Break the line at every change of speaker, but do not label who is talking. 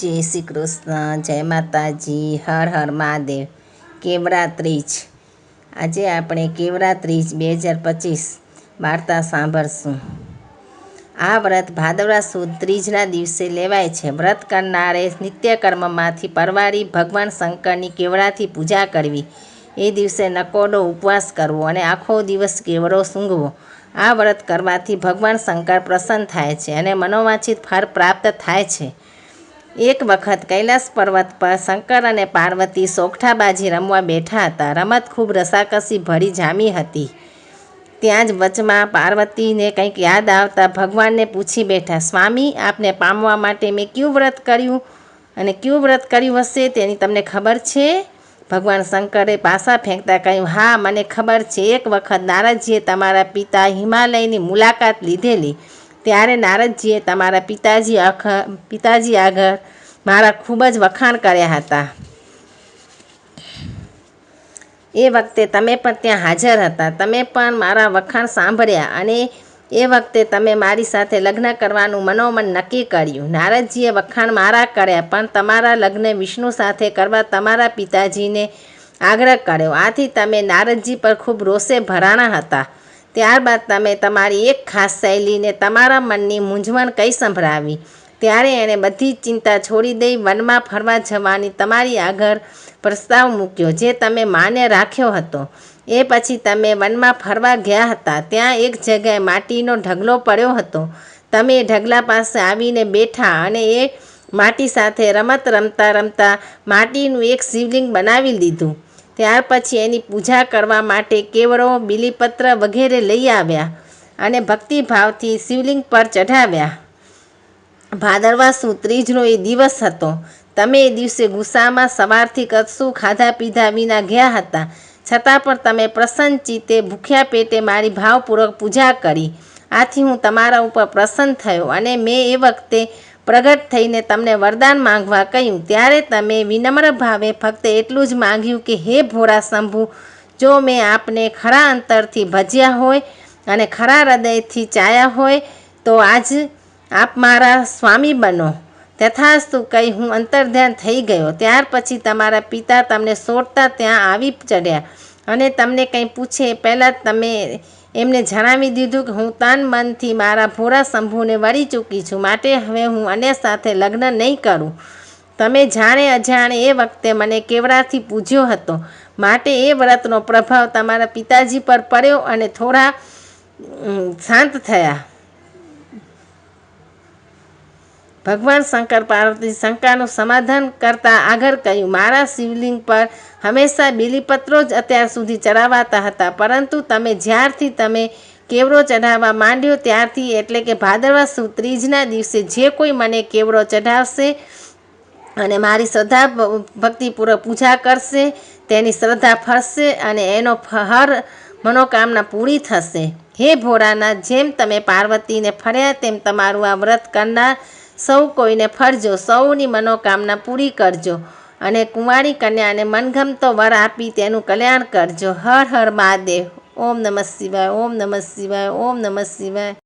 જય શ્રી કૃષ્ણ, જય માતાજી, હર હર મહાદેવ. કેવરા ત્રીજ. આજે આપણે કેવરા ત્રીજ બે હજાર પચીસ વાર્તા સાંભળશું. આ વ્રત ભાદવરા સુદ ત્રીજના દિવસે લેવાય છે. વ્રત કરનારે નિત્યકર્મમાંથી પરવારી ભગવાન શંકરની કેવડાથી પૂજા કરવી. એ દિવસે નકોડો ઉપવાસ કરવો અને આખો દિવસ કેવડો સૂંઘવો. આ વ્રત કરવાથી ભગવાન શંકર પ્રસન્ન થાય છે અને મનોવાંછિત ફળ પ્રાપ્ત થાય છે. એક વખત કૈલાસ પર્વત પર શંકર અને પાર્વતી સોગઠાબાજી રમવા બેઠા હતા. રમત ખૂબ રસાકસી ભરી જામી હતી. ત્યાં જ વચમાં પાર્વતીને કંઈક યાદ આવતા ભગવાનને પૂછી બેઠા, સ્વામી, આપને પામવા માટે મેં ક્યું વ્રત કર્યું અને ક્યું વ્રત કર્યું હશે તેની તમને ખબર છે? ભગવાન શંકરે પાસા ફેંકતા કહ્યું, હા, મને ખબર છે. એક વખત નારદજીએ તમારા પિતા હિમાલયની મુલાકાત લીધેલી. ત્યારે નારદજીએ તમારા પિતાજી અખ પિતાજી આગળ મારા ખૂબ જ વખાણ કર્યા હતા. એ વખતે તમે પણ ત્યાં હાજર હતા. તમે પણ મારા વખાણ સાંભળ્યા અને એ વખતે તમે મારી સાથે લગ્ન કરવાનું મનોમન નક્કી કર્યું. નારદજીએ વખાણ મારા કર્યા, પણ તમારા લગ્ન વિષ્ણુ સાથે કરવા તમારા પિતાજીને આગ્રહ કર્યો. આથી તમે નારદજી પર ખૂબ રોષે ભરાણા હતા. ત્યારબાદ તમે તમારી એક ખાસ શૈલીને તમારા મનની મૂંઝવણ કઈ સંભળાવી? ત્યારે એણે બધી ચિંતા છોડી દઈ વનમાં ફરવા જવાની તમારી આગળ પ્રસ્તાવ મૂક્યો, જે તમે માને રાખ્યો હતો. એ પછી તમે વનમાં ફરવા ગયા હતા. ત્યાં એક જગ્યાએ માટીનો ઢગલો પડ્યો હતો. તમે એ ઢગલા પાસે આવીને બેઠા અને એ માટી સાથે રમત રમતા રમતા માટીનું એક શિવલિંગ બનાવી લીધું. ત્યાર પછી એની પૂજા કરવા માટે કેવડો બિલીપત્ર વગેરે લઈ આવ્યા અને ભક્તિભાવથી શિવલિંગ પર ચઢાવ્યા. ભાદરવા સુદ ત્રીજનો એ દિવસ હતો. તમે એ દિવસે ગુસ્સામાં સવારથી કશું ખાધા પીધા વિના ગયા હતા. છતાં પણ તમે પ્રસન્ન ચિત્તે ભૂખ્યા પેટે મારી ભાવપૂર્વક પૂજા કરી. આથી હું તમારા ઉપર પ્રસન્ન થયો અને મેં એ વખતે પ્રગટ થઈને તમને વરદાન માંગવા કહ્યું. ત્યારે તમે વિનમ્ર ભાવે ફક્ત એટલું જ માંગ્યું કે, હે ભોળા શંભુ, જો મેં આપને ખરા અંતરથી ભજ્યા હોય અને ખરા હૃદયથી ચાયા હોય, તો આજ આપ મારા સ્વામી બનો. તથાસ્તુ, કહી હું અંતર્ધ્યાન થઈ ગયો. ત્યાર પછી તમારા પિતા તમને સોડતા ત્યાં આવી ચડ્યા. અને તમને કંઈ પૂછે, પહેલાં તમે એમને જણાવી દીધું કે હું તન મનથી મારા ભોળા શંભુને વળી ચૂકી છું, માટે હવે હું અન્ય સાથે લગ્ન નહીં કરું. તમે જાણે અજાણે એ વખતે મને કેવડાથી પૂજ્યો હતો. માટે એ વ્રતનો પ્રભાવ તમારા પિતાજી પર પડ્યો અને થોડા શાંત થયા. ભગવાન શંકર પાર્વતી શંકાનું સમાધાન કરતા આગળ કહ્યું, મારા શિવલિંગ પર હંમેશા બીલીપત્રો જ અત્યાર સુધી ચડાવાતા હતા, પરંતુ તમે જ્યારથી તમે કેવડો ચઢાવવા માંડ્યો ત્યારથી એટલે કે ભાદરવા સુદ ત્રીજના દિવસે જે કોઈ મને કેવડો ચઢાવશે અને મારી શ્રદ્ધા ભક્તિપૂર્વક પૂજા કરશે, તેની શ્રદ્ધા ફરશે અને એનો હર મનોકામના પૂરી થશે. હે ભોળાના જેમ તમે પાર્વતીને ફર્યા, તેમ તમારું આ વ્રત કરનાર સૌ કોઈને ફરજો, સૌની મનોકામના પૂરી કરજો અને કુંવારી કન્યાને મનગમતો વર આપી તેનું કલ્યાણ કરજો. હર હર મહાદેવ. ઓમ નમઃ શિવાય, ઓમ નમઃ શિવાય, ઓમ નમઃ શિવાય.